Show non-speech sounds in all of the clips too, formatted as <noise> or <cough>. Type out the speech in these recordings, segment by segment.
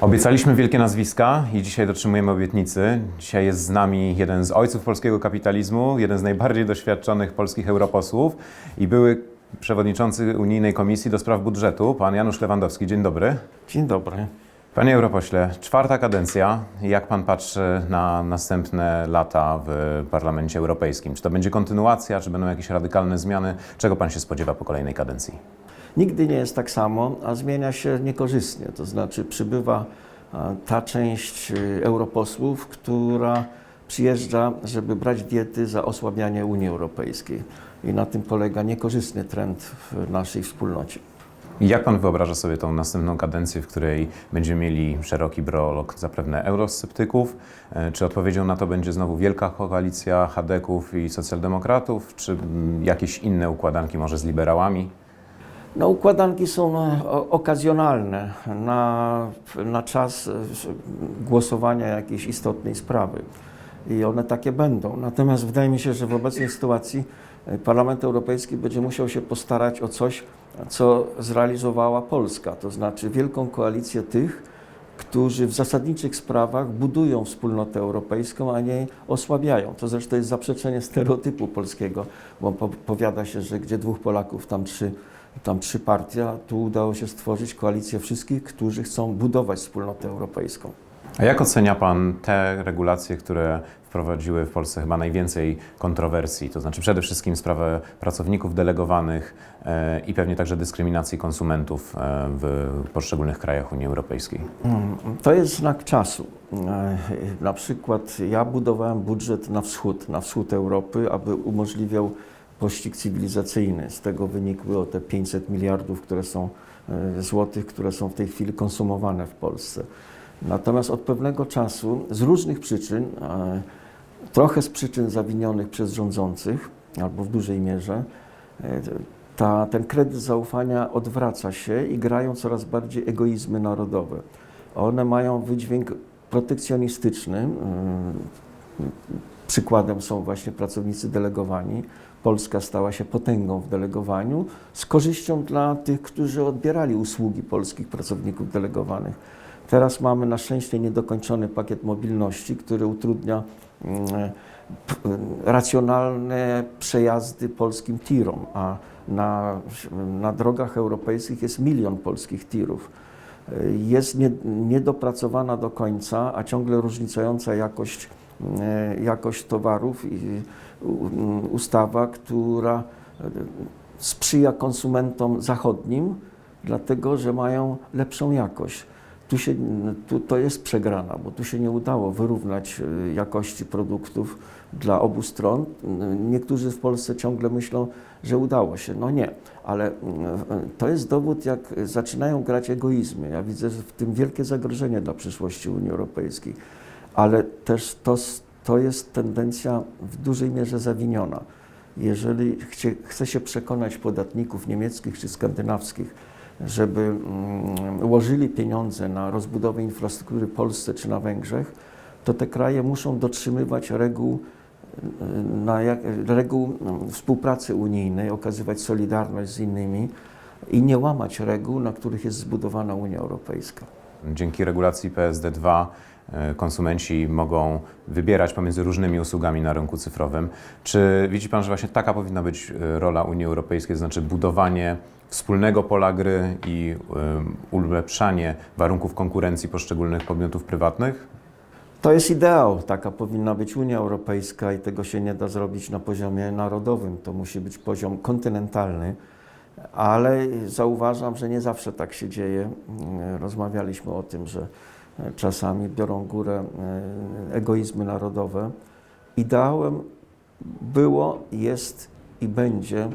Obiecaliśmy wielkie nazwiska i dzisiaj dotrzymujemy obietnicy. Dzisiaj jest z nami jeden z ojców polskiego kapitalizmu, jeden z najbardziej doświadczonych polskich europosłów i były przewodniczący Unijnej Komisji do Spraw Budżetu, pan Janusz Lewandowski. Dzień dobry. Dzień dobry. Panie europośle, czwarta kadencja. Jak pan patrzy na następne lata w Parlamencie Europejskim? Czy to będzie kontynuacja, czy będą jakieś radykalne zmiany? Czego pan się spodziewa po kolejnej kadencji? Nigdy nie jest tak samo, a zmienia się niekorzystnie. To znaczy przybywa ta część y, europosłów, która przyjeżdża, żeby brać diety za osłabianie Unii Europejskiej. I na tym polega niekorzystny trend w naszej wspólnocie. Jak pan wyobraża sobie tą następną kadencję, w której będziemy mieli szeroki brolog zapewne eurosceptyków? E, Czy odpowiedzią na to będzie znowu wielka koalicja chadeków i socjaldemokratów, czy mm, jakieś inne układanki może z liberałami? No, układanki są o- okazjonalne na, na czas e, głosowania jakiejś istotnej sprawy. I one takie będą. Natomiast wydaje mi się, że w obecnej sytuacji e, Parlament Europejski będzie musiał się postarać o coś, co zrealizowała Polska, to znaczy wielką koalicję tych, którzy w zasadniczych sprawach budują wspólnotę europejską, a nie osłabiają. To zresztą jest zaprzeczenie stereotypu polskiego, bo po- powiada się, że gdzie dwóch Polaków, tam trzy, tam trzy partie, a tu udało się stworzyć koalicję wszystkich, którzy chcą budować wspólnotę europejską. A jak ocenia pan te regulacje, które wprowadziły w Polsce chyba najwięcej kontrowersji, to znaczy przede wszystkim sprawę pracowników delegowanych e, i pewnie także dyskryminacji konsumentów e, w poszczególnych krajach Unii Europejskiej? Mm, To jest znak czasu. E, Na przykład ja budowałem budżet na wschód, na wschód Europy, aby umożliwiał pościg cywilizacyjny. Z tego wynikło te 500 miliardów które są, e, złotych, które są w tej chwili konsumowane w Polsce. Natomiast od pewnego czasu, z różnych przyczyn, e, trochę z przyczyn zawinionych przez rządzących, albo w dużej mierze, e, ta, ten kredyt zaufania odwraca się i grają coraz bardziej egoizmy narodowe. One mają wydźwięk protekcjonistyczny. Przykładem są właśnie pracownicy delegowani. Polska stała się potęgą w delegowaniu z korzyścią dla tych, którzy odbierali usługi polskich pracowników delegowanych. Teraz mamy na szczęście niedokończony pakiet mobilności, który utrudnia mm, p- racjonalne przejazdy polskim tirom, a na, na drogach europejskich jest milion polskich tirów. Jest nie, niedopracowana do końca, a ciągle różnicująca jakość, e, jakość towarów i ustawa, która e, sprzyja konsumentom zachodnim, dlatego że mają lepszą jakość. Tu, się, tu to jest przegrana, bo tu się nie udało wyrównać e, jakości produktów dla obu stron. Niektórzy w Polsce ciągle myślą, że udało się. No nie, ale mm, to jest dowód, jak zaczynają grać egoizmy. Ja widzę w tym wielkie zagrożenie dla przyszłości Unii Europejskiej, ale też to, to jest tendencja w dużej mierze zawiniona. Jeżeli chcie, chce się przekonać podatników niemieckich czy skandynawskich, żeby mm, łożyli pieniądze na rozbudowę infrastruktury w Polsce czy na Węgrzech, to te kraje muszą dotrzymywać reguł, y, na jak, reguł mm, współpracy unijnej, okazywać solidarność z innymi i nie łamać reguł, na których jest zbudowana Unia Europejska. Dzięki regulacji PSD2 e, konsumenci mogą wybierać pomiędzy różnymi usługami na rynku cyfrowym. Czy widzi Pan, że właśnie taka powinna być e, rola Unii Europejskiej, to znaczy budowanie wspólnego pola gry i um, ulepszanie warunków konkurencji poszczególnych podmiotów prywatnych? To jest ideał, taka powinna być Unia Europejska i tego się nie da zrobić na poziomie narodowym. To musi być poziom kontynentalny, ale zauważam, że nie zawsze tak się dzieje. Rozmawialiśmy o tym, że czasami biorą górę e, egoizmy narodowe. Ideałem było, jest i będzie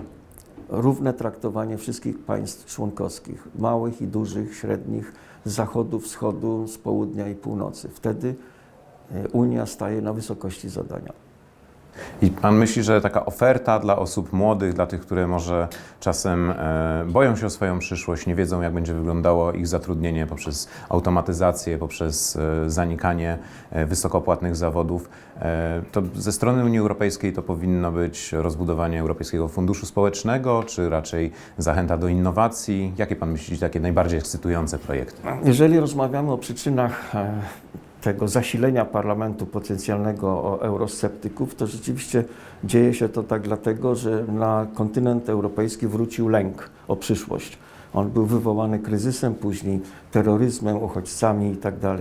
równe traktowanie wszystkich państw członkowskich, małych i dużych, średnich, z zachodu, wschodu, z południa i północy. Wtedy e, Unia staje na wysokości zadania. I pan myśli, że taka oferta dla osób młodych, dla tych, które może czasem e, boją się o swoją przyszłość, nie wiedzą, jak będzie wyglądało ich zatrudnienie poprzez automatyzację, poprzez e, zanikanie e, wysokopłatnych zawodów, e, to ze strony Unii Europejskiej to powinno być rozbudowanie Europejskiego Funduszu Społecznego, czy raczej zachęta do innowacji? Jakie pan myśli takie najbardziej ekscytujące projekty? Jeżeli rozmawiamy o przyczynach e, tego zasilenia parlamentu potencjalnego eurosceptyków, to rzeczywiście dzieje się to tak dlatego, że na kontynent europejski wrócił lęk o przyszłość. On był wywołany kryzysem, później terroryzmem, uchodźcami itd.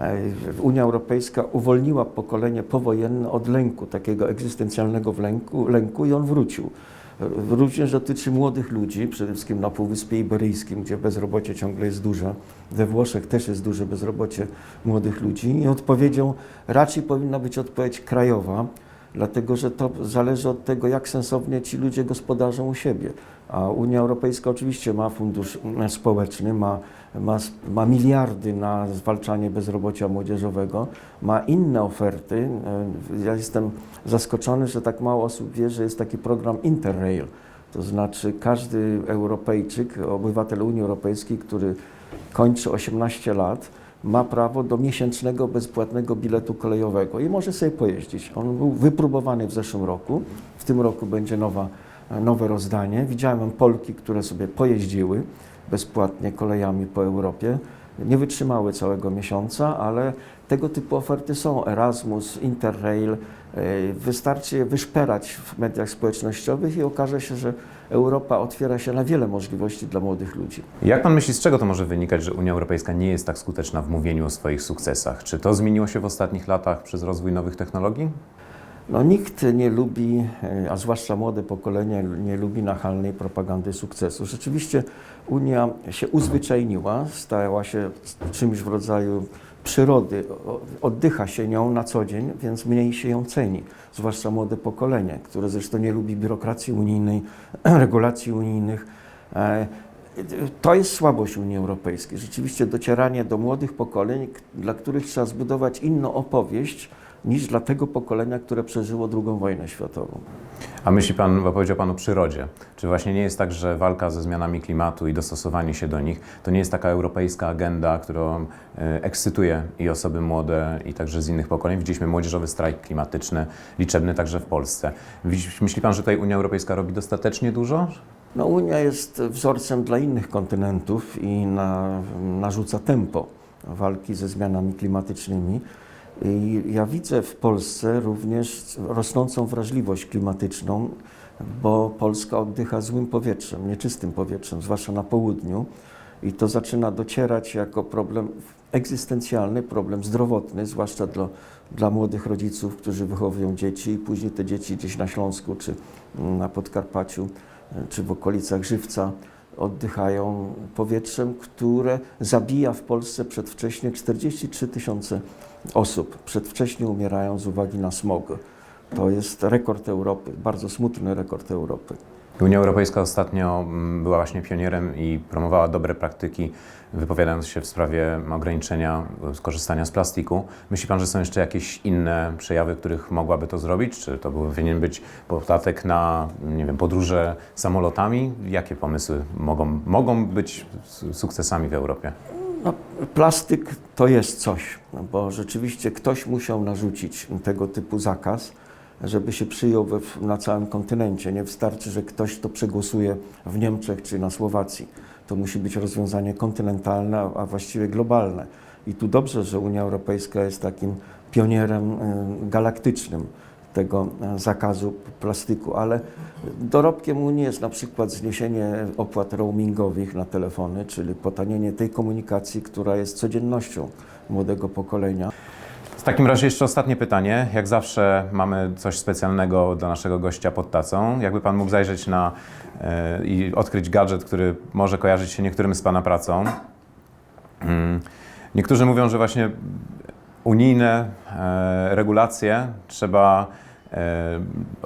E, Unia Europejska uwolniła pokolenie powojenne od lęku, takiego egzystencjalnego lęku, lęku i on wrócił. Również dotyczy młodych ludzi, przede wszystkim na Półwyspie Iberyjskim, gdzie bezrobocie ciągle jest duże. We Włoszech też jest duże bezrobocie młodych ludzi i odpowiedzią raczej powinna być odpowiedź krajowa, dlatego że to zależy od tego, jak sensownie ci ludzie gospodarzą u siebie. A Unia Europejska oczywiście ma fundusz społeczny, ma, ma, ma miliardy na zwalczanie bezrobocia młodzieżowego, ma inne oferty. Ja jestem zaskoczony, że tak mało osób wie, że jest taki program Interrail. To znaczy każdy Europejczyk, obywatel Unii Europejskiej, który kończy 18 lat, ma prawo do miesięcznego bezpłatnego biletu kolejowego i może sobie pojeździć. On był wypróbowany w zeszłym roku, w tym roku będzie nowa, nowe rozdanie. Widziałem Polki, które sobie pojeździły bezpłatnie kolejami po Europie. Nie wytrzymały całego miesiąca, ale tego typu oferty są. Erasmus, Interrail. E, Wystarczy je wyszperać w mediach społecznościowych i okaże się, że Europa otwiera się na wiele możliwości dla młodych ludzi. Jak pan myśli, z czego to może wynikać, że Unia Europejska nie jest tak skuteczna w mówieniu o swoich sukcesach? Czy to zmieniło się w ostatnich latach przez rozwój nowych technologii? No, nikt nie lubi, e, a zwłaszcza młode pokolenie, nie lubi nachalnej propagandy sukcesu. Rzeczywiście Unia się uzwyczajniła, stała się czymś w rodzaju przyrody, oddycha się nią na co dzień, więc mniej się ją ceni, zwłaszcza młode pokolenie, które zresztą nie lubi biurokracji unijnej, <clears throat> regulacji unijnych. E, To jest słabość Unii Europejskiej. Rzeczywiście docieranie do młodych pokoleń, dla których trzeba zbudować inną opowieść niż dla tego pokolenia, które przeżyło II wojnę światową. A myśli pan, bo powiedział pan o przyrodzie. Czy właśnie nie jest tak, że walka ze zmianami klimatu i dostosowanie się do nich to nie jest taka europejska agenda, którą e, ekscytuje i osoby młode, i także z innych pokoleń? Widzieliśmy młodzieżowy strajk klimatyczny, liczebny także w Polsce. Myśli pan, że tutaj Unia Europejska robi dostatecznie dużo? No, Unia jest wzorcem dla innych kontynentów i na, narzuca tempo walki ze zmianami klimatycznymi. Ja widzę w Polsce również rosnącą wrażliwość klimatyczną, bo Polska oddycha złym powietrzem, nieczystym powietrzem, zwłaszcza na południu. I to zaczyna docierać jako problem egzystencjalny, problem zdrowotny, zwłaszcza dla, dla młodych rodziców, którzy wychowują dzieci i później te dzieci gdzieś na Śląsku czy na Podkarpaciu czy w okolicach Żywca oddychają powietrzem, które zabija w Polsce przedwcześnie 43 tysiące osób. Przedwcześnie umierają z uwagi na smog. To jest rekord Europy, bardzo smutny rekord Europy. Unia Europejska ostatnio mm, była właśnie pionierem i promowała dobre praktyki, wypowiadając się w sprawie ograniczenia skorzystania z plastiku. Myśli Pan, że są jeszcze jakieś inne przejawy, których mogłaby to zrobić? Czy to powinien być podatek na, nie wiem, podróże samolotami? Jakie pomysły mogą, mogą być sukcesami w Europie? No, plastyk to jest coś, no bo rzeczywiście ktoś musiał narzucić tego typu zakaz, żeby się przyjął we, na całym kontynencie. Nie wystarczy, że ktoś to przegłosuje w Niemczech czy na Słowacji. To musi być rozwiązanie kontynentalne, a- właściwie globalne. I tu dobrze, że Unia Europejska jest takim pionierem y, galaktycznym tego e, zakazu plastiku, ale dorobkiem Unii jest na przykład zniesienie opłat roamingowych na telefony, czyli potanienie tej komunikacji, która jest codziennością młodego pokolenia. W takim razie jeszcze ostatnie pytanie. Jak zawsze mamy coś specjalnego dla naszego gościa pod tacą. Jakby Pan mógł zajrzeć na e, i odkryć gadżet, który może kojarzyć się niektórym z Pana pracą. Mm. Niektórzy mówią, że właśnie unijne e, regulacje trzeba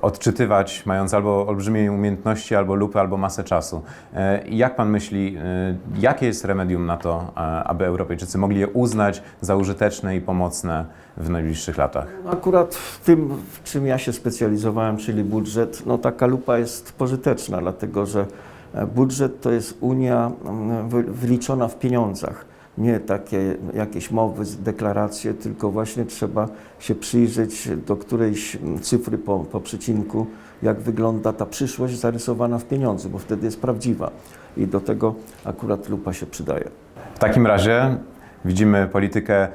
odczytywać, mając albo olbrzymie umiejętności, albo lupy, albo masę czasu. E, Jak pan myśli, e, jakie jest remedium na to, e, aby Europejczycy mogli je uznać za użyteczne i pomocne w najbliższych latach? Akurat w tym, w czym ja się specjalizowałem, czyli budżet, no taka lupa jest pożyteczna, dlatego że e, budżet to jest Unia mm, wy- wyliczona w pieniądzach. Nie takie jakieś mowy, deklaracje, tylko właśnie trzeba się przyjrzeć do którejś mm, cyfry po, po przecinku, jak wygląda ta przyszłość zarysowana w pieniądzu, bo wtedy jest prawdziwa. I do tego akurat lupa się przydaje. W takim razie widzimy politykę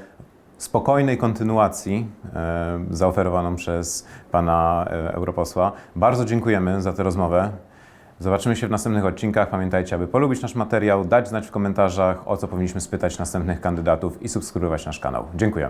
spokojnej kontynuacji e, zaoferowaną przez pana e, europosła. Bardzo dziękujemy za tę rozmowę. Zobaczymy się w następnych odcinkach. Pamiętajcie, aby polubić nasz materiał, dać znać w komentarzach, o co powinniśmy spytać następnych kandydatów i subskrybować nasz kanał. Dziękuję.